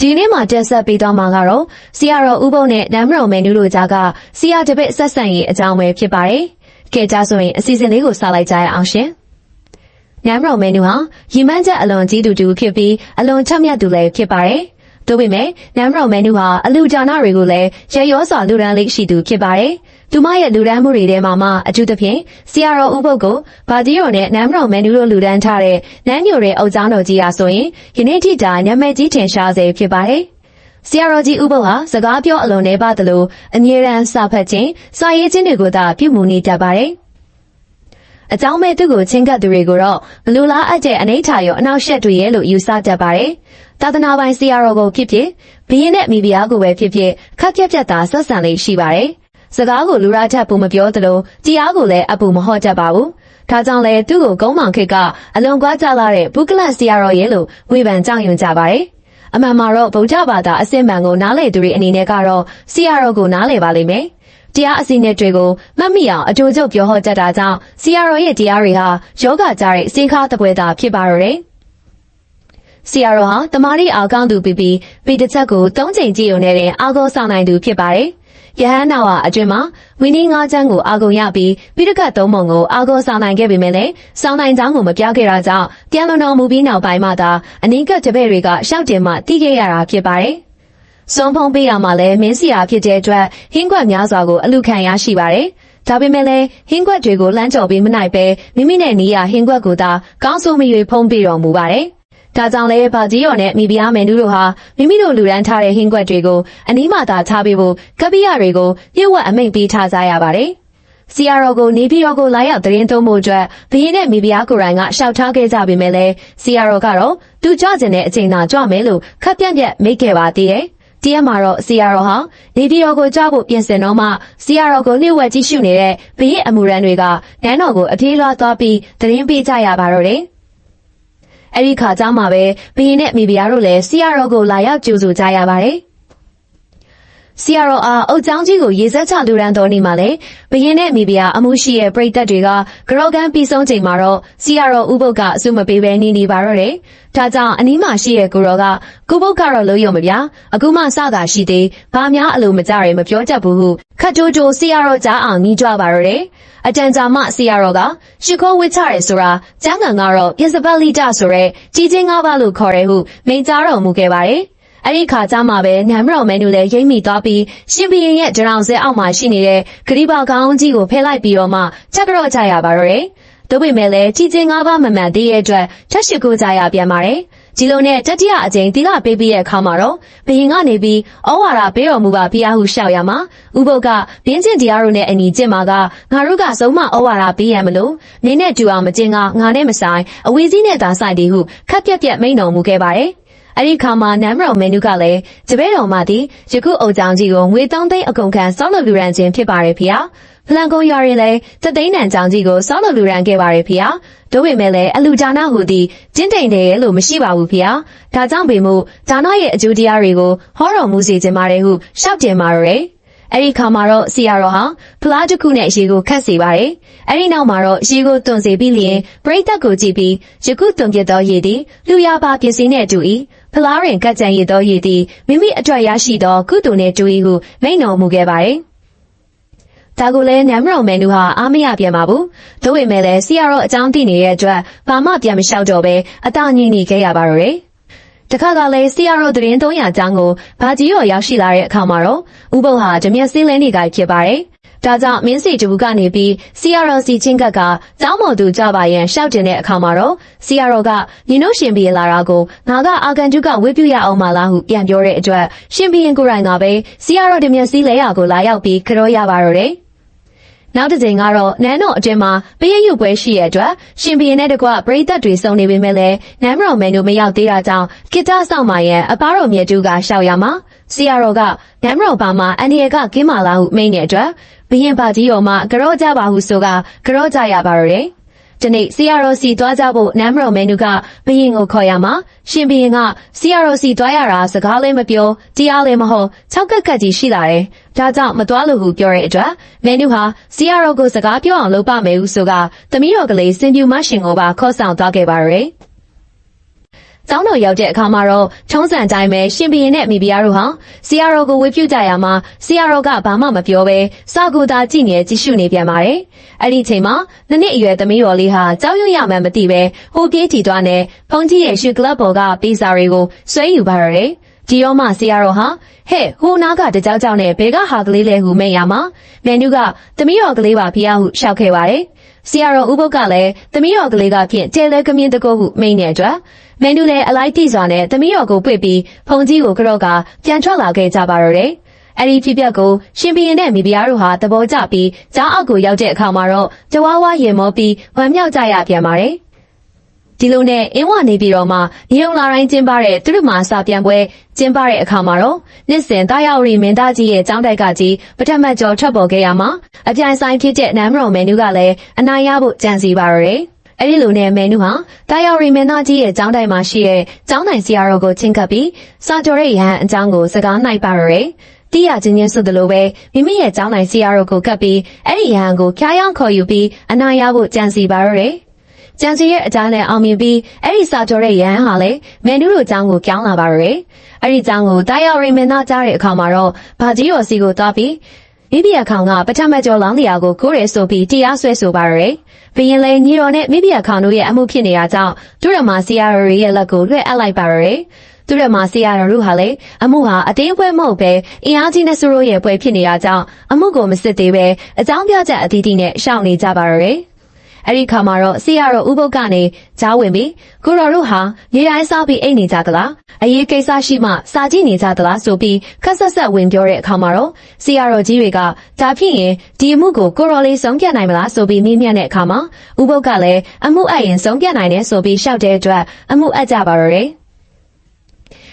ဒီနေ့မှာတက်ဆက်ပေးသွားမှာကတော့ဆီယာရောဥပုံနဲ့နမ်မရုံမယ်နူးတို့ကြားကဆီယာတပည့်ဆက်ဆံရေးအကြောင်းပဲဖြစ်ပါတယ်။ကဲကြဆိုရင်အစီအစဉ်လေးကိုစလိုက်ကြရအောင်ရှင်။နမ်မရုံမယ်နူးဟာရီမန်းချက်အလွန်ကြီးသူတူဖြစ်ပြီးအလွန်ချက်မြတ်သူလည်းဖြစ်ပါတယ်။တို့ပေမဲ့နမ်မရုံမယ်နူးဟာအလူဒါနတွေကိုလည်းရေရောစွာလူရန်လေးရှိသူဖြစ်ပါတယ်။ သူမရဲ့လူဒန်းမှုတွေထဲမှာမှအထူးသဖြင့်ဆီယာရောဥပုပ်ကိုဘာဂျီရိုနဲ့နမ်မရုံမယ်နူးတို့လူဒန်းထားတဲ့နန်းညိုတဲ့အုပ်ချောင်းတော်ကြီးဟာဆိုရင်ယနေ့ထိတိုင်နာမည်ကြီးထင်ရှားစေဖြစ်ပါတယ်။ဆီယာရောကြီးဥပုပ်ဟာစကားပြောအလွန်နေပါသလိုအမြဲတမ်းစာဖတ်ခြင်းစာရေးခြင်းတွေကိုသာပြုမှုနေတတ်ပါတယ်။အကြောင်းမဲ့သူ့ကိုချင်းကပ်သူတွေကိုတော့မလူလားအပ်တဲ့အနိဋ္ဌာရောအနောက်ရှက်တွေရဲ့လို့ယူဆတတ်ပါတယ်။သာသနာပိုင်ဆီယာရောကိုဖြစ်ဖြစ်ဘီရင်နဲ့မိဖုရားကိုပဲဖြစ်ဖြစ်ခက်ပြက်ပြက်သာဆက်ဆံလေးရှိပါတယ်။ စကားကိုလူရထက်ပုံမပြောသလိုတရားကိုလည်းအပူမဟော့တတ်ပါဘူး။ဒါကြောင့်လဲသူ့ကိုကုန်းမောင်ခေတ်ကအလွန်ကွာကြလာတဲ့ဘုကလတ်ဆီယာရောရဲ့လို့ဝေဖန်ကြောင်ယွန်ကြပါတယ်။အမှန်မှာတော့ဗုဒ္ဓဘာသာအစစ်မှန်ကိုနားလည်သူတွေအနေနဲ့ကတော့ဆီယာရောကိုနားလည်ပါလိမ့်မယ်။တရားအစီအစဉ်တွေကိုမှတ်မိအောင်အတူတူပြောဟောတတ်တာကြောင့်ဆီယာရောရဲ့တရားတွေဟာယောဂကြတဲ့စေခါတပွဲတာဖြစ်ပါတော့တယ်။ဆီယာရောဟာတမာရီအားကောင်းသူပြီးပြီးပြီးတစ်ချက်ကို၃ချိန်ကြည့်ုံနဲ့တင်အားကိုးဆောင်နိုင်သူဖြစ်ပါတယ်။ ယဟန်နာဝအတွင်မှာဝင်းင်းငါးချမ်းကိုအာကုန်ရပြီးပြီးတကတ်သုံးပုံကိုအာကိုဆောင်နိုင်ခဲ့ပေမဲ့လည်းဆောင်နိုင်ချောင်းကိုမပြခဲ့တာကြောင့်ပြန်လွန်တော်မူပြီးနောက်ပိုင်းမှာသာအနိကတပည့်တွေကရှောက်တင်မှတီးခဲ့ရတာဖြစ်ပါတယ်။စွန်ဖုံးပေးရမှာလည်းမင်းစီယာဖြစ်တဲ့အတွက်ဟင်းကွက်များစွာကိုအလူခံရရှိပါတယ်။ဒါပေမဲ့လည်းဟင်းကွက်တွေကိုလမ်းကြော်ပြီးမနိုင်ပဲမိမိနဲ့နီးရဟင်းကွက်ကိုသာကောင်းဆိုးမရွေဖုံးပေးတော်မူပါတယ်။ ဒါကြောင့်လည်းဗာကြီးရော်နဲ့မိဖုရားမယ်နူးတို့ဟာမိမိတို့လူရန်ထားတဲ့ဟင်းကွက်တွေကိုအနီးမှသာထားပေးဖို့ကပ္ပိယတွေကိုပြည့်ဝအမိန့်ပေးထားကြရပါတယ်။စီယာရောကိုနေပြည်တော်ကိုလာရောက်တရင်သုံးမှုအတွက်ဘရင်နဲ့မိဖုရားကိုယ်တိုင်ကရှောက်ထားခဲ့ကြပေမဲ့လည်းစီယာရောကတော့သူကြွကျင်တဲ့အချိန်သာကြွမယ်လို့ခက်ပြက်ပြက်မိတ်ခဲ့ပါသေးတယ်။တရက်မှာတော့စီယာရောဟာနေပြည်တော်ကိုကြားဖို့ပြင်ဆင်တော့မှစီယာရောကိုလျှို့ဝှက်ကြည့်ရှုနေတဲ့ဘရင်အမှုရန်တွေကနန်းတော်ကိုအပြေးလွှားသွားပြီးတရင်ပေးကြရပါတော့တယ်။ အဲ့ဒီခါကြောင့်မှပဲဘရင်နဲ့မိဖုရားတို့လည်းဆီယာရောကိုလာရောက်ကြိုဆိုကြရပါတယ်။ ဆီယာရောအားအုတ်ချောင်းကြီးကိုရေစက်ချလူရန်တော်နေမှာလေဘရင်နဲ့မိဖုရားအမှုရှိရဲ့ပြိတက်တွေကဂရောကန်ပြီးဆုံးချိန်မှာတော့ဆီယာရောဥပုပ်ကအစုမပေးဘဲနေနေပါတော့တယ်။ဒါကြောင့်အနီးမှာရှိရဲ့ကိုရောကကိုပုတ်ကတော့လို့ရုံမပြ။အခုမှစတာရှိသေးဘာများအလိုမကြရမပြောတတ်ဘူးဟုခတ်တိုးတိုးဆီယာရောကြားအောင်ညီးကြွပါတော့တယ်။အတန်ကြာမှဆီယာရောကရှ िख ိုးဝစ်ချရဲဆိုတာကျန်းကန်ကတော့ပြစပတ်လိတဆိုရဲကြီးချင်းငါးပါးလို့ခေါ်ရဲဟုမိန်ကြားတော်မူခဲ့ပါတယ်။ အဲ့ဒီခါကျမှပဲနမ်မတော်မဲနူလည်းရိမ့်မိသွားပြီးရှင်ဘီရင်ရဲ့ဒရောင်စဲအောက်မှာရှိနေတဲ့ဂရီပါကောင်းကြီးကိုဖဲလိုက်ပြီးတော့မှချက်ကြော့ကြရပါတော့တယ်။တို့ပေမဲ့လည်းကြီးချင်းငါးပါးမမှန်သေးတဲ့အတွက်ထက်ရှိကိုကြရပြန်ပါတယ်။ဒီလိုနဲ့တတိယအကြိမ်သီလပေးပြီးတဲ့အခါမှာတော့ဘယင်ကနေပြီးဩဝါဒပေးတော်မူပါဖျားဟုရှောက်ရမှာဥပုပ်ကဘင်းကျင်တရားတို့နဲ့အညီကျင့်မှာကငါတို့ကဆုံးမဩဝါဒပေးရမလို့နင်းနဲ့တူအောင်မကျင့်ကငါနဲ့မဆိုင်အဝေးစည်းနဲ့သာဆိုင်တယ်ဟုခက်ပြက်ပြက်မိန်တော်မူခဲ့ပါတယ် အဲ့ဒီခါမှာနမ်မရော်မန်နူကလည်းတပည့်တော်မသည်ယခုအုံကြောင်ကြီးကိုငွေ3သိန်းအကုန်ခံစောက်လုပ်လူရန်ခြင်းဖြစ်ပါရဲ့ဖေ။ဖလန်ကုန်းရွာရင်လည်းတသိန်းတန်ကြောင်ကြီးကိုစောက်လုပ်လူရန်ခဲ့ပါရဲ့ဖေ။တို့ပေမဲ့လည်းအလူဒါနဟူသည်ကျင်းတိန်တယ်လို့မရှိပါဘူးဖေ။ဒါကြောင့်ပေမှုဒါနရဲ့အကျိုးတရားတွေကိုဟောတော်မူစေခြင်းပါတယ်ဟုရှောက်တင်ပါရယ်။အဲ့ဒီခါမှာတော့ဆီယာရောဟာဖလားတစ်ခုနဲ့ရေကိုခတ်စေပါတယ်။အဲ့ဒီနောက်မှာတော့ရေကိုတွန်စေပြီးလျင်ပရိသတ်ကိုကြည့်ပြီးယခုတွန်ပြသောရေသည်လူရပါပစ္စည်းနဲ့တူ၏ ဖလားရင်ကတ်ကြံရသောရည်သည်မိမိအတွက်ရရှိသောကုသိုလ်နှင့်တူ၏ဟုမိန့်တော်မူခဲ့ပါသည်။ဒါကိုလည်းနမ်မရော်မန်တို့ဟာအားမရပြန်ပါဘူး။သို့ပေမဲ့လည်းဆီယာရောအကြောင်းသိနေတဲ့အတွက်ဘာမှပြန်မလျှောက်တော့ပဲအတာညင်နေခဲ့ရပါတော့တယ်။တခါကလည်းဆီယာရောတရင်300အကြောင်းကိုဘာကြီးရောရောက်ရှိလာတဲ့အခါမှာတော့ဥပုပ်ဟာဓမြက်စင်းလင်းနေကြဖြစ်ပါတယ်။ ဒါကြောင့်မင်းစီတူကနေပြီး CRC ချင်းကပ်ကကျောင်းမော်သူကြပါရန်ရှောက်တင်တဲ့အခါမှာတော့ CRO ကညီတို့ရှင်ဘီလာတာကိုငါကအာကန်တုကဝေပြရအောင်မလားဟုပြန်ပြောတဲ့အတွက်ရှင်ဘီရင်ကိုရိုင်ကပဲ CRO တမျက်စီလဲရကိုလာရောက်ပြီးခရောရပါတော့တယ်နောက်တစ်ချိန်ကတော့နန်းတော်အတွင်းမှာပရိယုပွဲရှိရတဲ့အတွက်ရှင်ဘီရင်နဲ့တကွပရိသတ်တွေစုံနေပေမဲ့လည်းနန်းမတော်မန်တို့မရောက်သေးတာကြောင့်ကိတ္တဆောင်မာရဲ့အပါတော်မြေတူကရှောက်ရမှာဆီယာရောကနမ်မတော်ပါမှာအန်ဒီရကကင်းမာလာဟုမိန့်တဲ့အတွက် ဘရင်ပါကြီးတော်မှကြော့ကြပါဟုဆိုကကြော့ကြရပါတော့တယ်။ဒီနေ့ CROC သွားကြဖို့နမ်မတော်မန်နူကဘရင်ကိုခေါ်ရမှာရှင်ဘရင်က CROC သွားရတာစကားလည်းမပြောတရားလည်းမဟုတ်၆ကက်ကက်ကြီးရှိလာတယ်။ဒါကြောင့်မသွားလို့ဟုပြောတဲ့အတွက်မန်နူဟာ CRO ကိုစကားပြောအောင်လုပ်ပါမယ်ဟုဆိုကသမီးတော်ကလေးစင်ပြူမရှင်ကိုပါခေါ်ဆောင်သွားခဲ့ပါရယ်။ ကျောင်းတော်ရောက်တဲ့အခါမှာတော့ချုံးစံတိုင်းပဲရှင်ဘီရင်နဲ့မိဖုရားတို့ဟာဆီယာရောကိုဝေပြုကြရမှာဆီယာရောကဘာမှမပြောဘဲစာကူသာကြည့်နေကြည့်ရှုနေပြန်ပါတယ်။အဲ့ဒီအချိန်မှာနှစ်နှစ်အရွယ်သမီးတော်လေးဟာကြောက်ရွံ့ရမှန်းမသိပဲဟိုပြေးထီသွားနဲ့ဖုန်ကြီးရဲ့ရွှေကလပ်ပေါ်ကပေးစာတွေကိုဆွဲယူပါရတယ်။ဒီရောမှဆီယာရောဟာဟဲ့ဟိုနားကတကြောက်ကြောက်နဲ့ဘဲကဟာကလေးလဲဟုမိတ်ရမှာမယ်နူးကသမီးတော်ကလေးပါဖျားဟုရှောက်ခဲ့ပါတယ်။ ဆီယာရောဥပုပ်ကလည်းသမီးတော်ကလေးကဖြင့်ကျဲလဲကမြင့်တကုတ်ဟုမိန်တဲ့အတွက်မန်နူလည်းအလိုက်တိစွာနဲ့သမီးတော်ကိုပွေ့ပြီးဖုန်ကြီးကိုကြော့ကပြန်ထွက်လာခဲ့ကြပါတော့တယ်။အဲ့ဒီဖြစ်ပျက်ကိုရှင်ဘီရင်နဲ့မိဖုရားတို့ဟာသဘောကျပြီးကြားအောက်ကိုရောက်တဲ့အခါမှာတော့ကြွားဝါရင်မောပြီးဝမ်းမြောက်ကြရပြန်ပါတယ်။ ဒီလိုနဲ့အင်းဝနေပြီးတော့မှရေုံလာတိုင်းကျင်းပတဲ့သူတို့မှာစာပြန်ပွဲကျင်းပတဲ့အခါမှာတော့နှစ်စဉ်တာယာရီမင်းသားကြီးရဲ့ចောင်းတိုက်ကကြီးပထမကျော်ထွက်ပေါ်ခဲ့ရမှာအပြိုင်ဆိုင်ဖြစ်တဲ့နမ်မတော်မန်နူးကလည်းအနိုင်ရဖို့ကြံစီပါရယ်။အဲ့ဒီလိုနဲ့မန်နူးဟာတာယာရီမင်းသားကြီးရဲ့ចောင်းတိုင်မှာရှိတဲ့ចောင်းတိုင်ဆရာတော်ကိုချင်းကပ်ပြီးစာကြော်တဲ့ရဟန်းအကြောင်းကိုစကားနိုင်ပါရယ်။တိရချင်းချင်းဆိုသလိုပဲမိမိရဲ့ចောင်းတိုင်ဆရာတော်ကိုကပ်ပြီးအဲ့ဒီရဟန်းကိုဖျားယောင်းခေါ်ယူပြီးအနိုင်ရဖို့ကြံစီပါရယ်။ ကျန်စီရဲ့အကြောင်းနဲ့အောင်မြင်ပြီးအဲ့ဒီစာကြောတဲ့ရဟန်းဟာလည်းမန်နူးတို့အကြောင်းကိုကြောင်းလာပါရယ်အဲ့ဒီအကြောင်းကိုတာယာရီမင်းသားကြားတဲ့အခါမှာတော့ဘာကြီးတော်စီကိုသွားပြီးမိဖုရားခေါင်ကပထမကျော်လောင်းတရားကိုကိုးရဲဆိုပြီးတရားဆွဲဆိုပါရယ်ဘရင်လည်းညီတော်နဲ့မိဖုရားခေါင်တို့ရဲ့အမှုဖြစ်နေတာကြောင့်သူရမဆီယာရီရဲ့လက်ကိုလွှဲအပ်လိုက်ပါရယ်သူရမဆီယာတို့ဟာလည်းအမှုဟာအတင်းပွဲမဟုတ်ပဲအင်အားကြီးနဲ့ဆူရိုရဲ့ပွဲဖြစ်နေတာကြောင့်အမှုကိုမစစ်သေးပဲအကြောင်းပြချက်အသီးသီးနဲ့ရှောင်နေကြပါရယ် အဲ့ဒီခါမှာတော့ဆီယာတော့ဥပုပ်ကနေကြားဝင်ပြီးကိုတော်တို့ဟာရေတိုင်းစားပြီးအိတ်နေကြသလားအရေးကိစ္စရှိမှစာကြည့်နေကြသလားဆိုပြီးခက်ဆက်ဆက်ဝင်ပြောတဲ့အခါမှာတော့ဆီယာတော်ကြီးတွေကဒါဖြစ်ရင်ဒီအမှုကိုကိုတော်လေးဆုံးပြတ်နိုင်မလားဆိုပြီးမေးမြန်းတဲ့အခါမှာဥပုပ်ကလည်းအမှုအပ်ရင်ဆုံးပြတ်နိုင်တယ်ဆိုပြီးရှောက်တဲ့အတွက်အမှုအပ်ကြပါတော့တယ်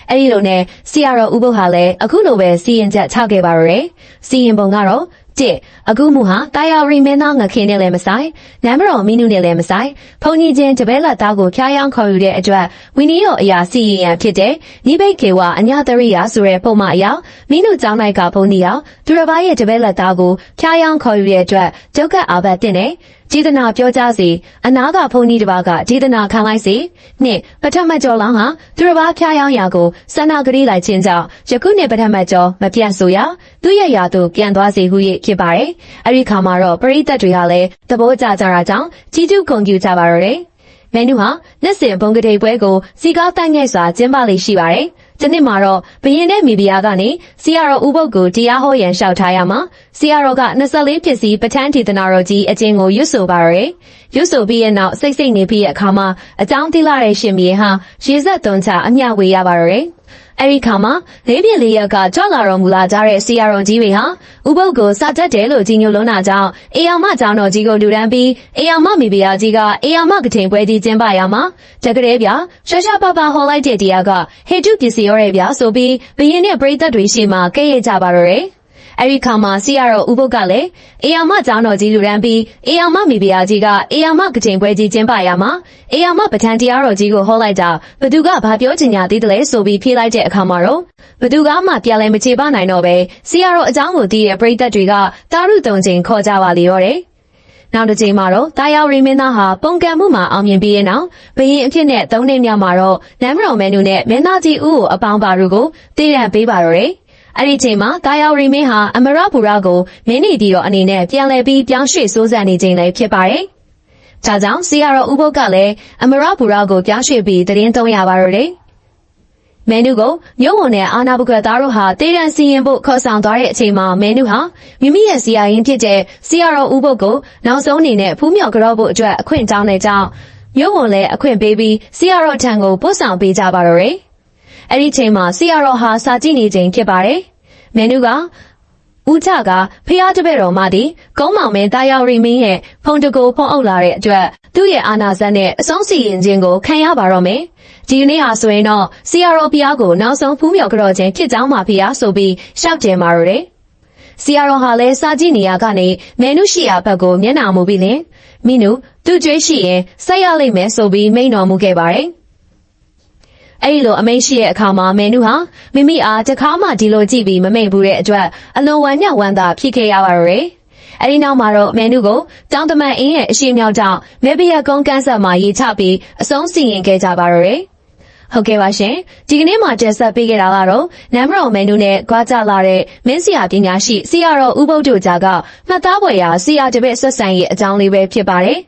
အဲ့ဒီလိုနဲ့ဆီယာတော်ဥပုပ်ဟာလည်းအခုလိုပဲစီရင်ချက်ချခဲ့ပါတော့တယ်စီရင်ပုံကတော့ တစ်အခုမှုဟာတာယာရီမင်းသားငခင်းနဲ့လည်းမဆိုင်နမ်ဘရော်မီနူနဲ့လည်းမဆိုင်ဖုန်ကြီးချင်းတပဲလက်သားကိုဖျားယောင်းခေါ်ယူတဲ့အတွက်ဝီနီယောအရာစီရင်ရန်ဖြစ်တဲ့နိဘိတ်ကေဝအညာတရိယာဆိုတဲ့ပုံမှန်အရာမီနူကျောင်းလိုက်ဖုန်ကြီးယောသူတစ်ပါးရဲ့တပဲလက်သားကိုဖျားယောင်းခေါ်ယူတဲ့အတွက်ကျုပ်ကအာဘတ်တင်တယ် ကျေးဇနာပြောကြစီအနာကဖုန်ကြီးတစ်ပါးကကျေးဇနာခံလိုက်စီနှစ်ပထမကျော်လောင်းဟာသူတစ်ပါးဖျားယောင်းရာကိုစန္ဒဂရီလိုက်ခြင်းကြောင့်ယခုနှစ်ပထမကျော်မပြတ်ဆိုရသူ့ရဲ့ရာသို့ပြန်သွားစေဟု၍ဖြစ်ပါတယ်။အဲဒီခါမှာတော့ပရိသတ်တွေကလည်းသဘောကျကြတာကြောင့်ကြီးကျူးဂုဏ်ပြုကြပါတော့တယ်။မန်နူဟာလက်စင်ဘုံကတိပွဲကိုစီကားတိုင်ငယ်စွာကျင်းပလေးရှိပါတယ်။ ဒီနေ့မှာတော့ဘရင်တဲ့မိဖုရားကနေဆီယာရောဥပုပ်ကိုတရားဟောရန်လျှောက်ထားရမှာဆီယာရောက24ဖြစ်စီပဋ္ဌာန်းထေသနာတော်ကြီးအကျင့်ကိုရွတ်ဆိုပါရယ်ရွတ်ဆိုပြီးရဲ့နောက်စိတ်စိတ်နေပြီးရဲ့အခါမှာအကြောင်းတိလာတဲ့ရှင်ဘီဟာရေဆက်သွန်းချအမျှဝေရပါရယ် အဲ့ဒီခါမှာလေးပြင်းလေးရက်ကကြွလာတော်မူလာကြတဲ့ဆီယာတော်ကြီးတွေဟာဥပုပ်ကိုစတတ်တယ်လို့ကြီးညိုလုံးတာကြောင့်အေယောင်မကျောင်းတော်ကြီးကိုလူဒန်းပြီးအေယောင်မမိဖုရားကြီးကအေယောင်မကထိန်ပွဲကြီးကျင်းပရမှာတကယ်ပြရှာရှာပါပါဟောလိုက်တဲ့တရားကဟေတုပစ္စည်းရောရဲ့ဗျဆိုပြီးဘရင်နဲ့ပရိသတ်တွေရှိမှကဲ့ရဲ့ကြပါတော့တယ် အဲ့ဒီခါမှာစီရတော့ဥပုပ်ကလည်းအေယာမကျောင်းတော်ကြီးလူရန်ပြီးအေယာမမိဖုရားကြီးကအေယာမကကြိမ်ပွဲကြီးကျင်းပရမှာအေယာမပဋ္ဌာန်းတရားတော်ကြီးကိုဟောလိုက်တာဘသူကဘာပြောချင်ညာသေးတယ်လဲဆိုပြီးဖြေလိုက်တဲ့အခါမှာတော့ဘသူကမှပြန်လဲမချေပနိုင်တော့ပဲစီရတော့အကြောင်းကိုသိတဲ့ပရိသတ်တွေကတာရုတုံချင်းခေါ်ကြပါလေရောတယ်နောက်တစ်ချိန်မှာတော့တာယာရီမင်းသားဟာပုံကံမှုမှာအောင်မြင်ပြီးတဲ့နောက်ဘရင်အဖြစ်နဲ့သုံးနှစ်မြောက်မှာတော့နမ်မတော်မဲနူနဲ့မင်းသားကြီးဦးကိုအပေါင်းပါတို့ကိုတည်ရန်ပေးပါတော့တယ် အဲ့ဒီချိန်မှာတာယာရီမင်းဟာအမရပူရာကိုမင်းနေပြီးတော့အနေနဲ့ပြန်လဲပြီးပြောင်းရွှေ့စိုးစံနေခြင်းလည်းဖြစ်ပါတယ်။ဒါကြောင့်စီယာရောဥပုပ်ကလည်းအမရပူရာကိုပြောင်းရွှေ့ပြီးတရင်သုံးရပါတော့တယ်။မဲနုကိုမြို့ဝန်နဲ့အာနာဘုကသားတို့ဟာတေးရန်စီရင်ဖို့ခေါ်ဆောင်သွားတဲ့အချိန်မှာမဲနုဟာမိမိရဲ့စီယာရင်ဖြစ်တဲ့စီယာရောဥပုပ်ကိုနောက်ဆုံးအနေနဲ့ဖူးမြော်ကြောဖို့အတွက်အခွင့်တောင်းတဲ့ကြောင့်မြို့ဝန်လည်းအခွင့်ပေးပြီးစီယာရောထံကိုပို့ဆောင်ပေးကြပါတော့တယ်။ အဲ့ဒီချိန်မှာစီယာရောဟာစာကြည့်နေချိန်ဖြစ်ပါတယ်။မဲနုကဦးချကဖះတပည့်တော်မသည်ကုန်းမောင်မင်းတာယာရီမင်းရဲ့ဖုန်တကိုဖုံးအုပ်လာတဲ့အတွက်သူ့ရဲ့အာနာဇတ်နဲ့အဆုံးစီရင်ခြင်းကိုခံရပါတော့မယ်။ဒီနေ့ဟာဆိုရင်တော့စီယာရောဖះကိုနောက်ဆုံးဖူးမြော်ကြော့ခြင်းဖြစ်ကြောင်းပါဖះဆိုပြီးရှောက်ကြင်ပါတော့တယ်။စီယာရောဟာလည်းစာကြည့်နေရကနေမဲနုရှိရာဘက်ကိုမျက်နှာမူပြီးလင်မင်းတို့သူ့ကြွေးရှိရင်ဆက်ရလိမ့်မယ်ဆိုပြီးမိန်တော်မူခဲ့ပါတယ်။ အဲ့ဒီလိုအမိန့်ရှိတဲ့အခါမှာမယ်နုဟာမိမိအားတခါမှဒီလိုကြည့်ပြီးမမိတ်ဘူးတဲ့အတွက်အလွန်ဝမ်းမြောက်ဝမ်းသာဖြစ်ခဲ့ရပါတော့တယ်။အဲဒီနောက်မှာတော့မယ်နုကိုတောင်တမန်အင်းရဲ့အရှိမြောက်ကြောင့်မေဘီယာကုန်းကန်းဆက်မှာရေးချပြီးအဆုံးစီရင်ခဲ့ကြပါတော့တယ်။ဟုတ်ကဲ့ပါရှင်ဒီကနေ့မှာကျဆက်ပေးခဲ့တာကတော့နမ်မတော်မန်နူနဲ့ကြွားကြလာတဲ့မင်းစရာပညာရှိဆရာတော်ဥပုပ်တို့ကြားကမှတ်သားပွဲရာဆရာတပည့်ဆက်ဆံရေးအကြောင်းလေးပဲဖြစ်ပါတယ်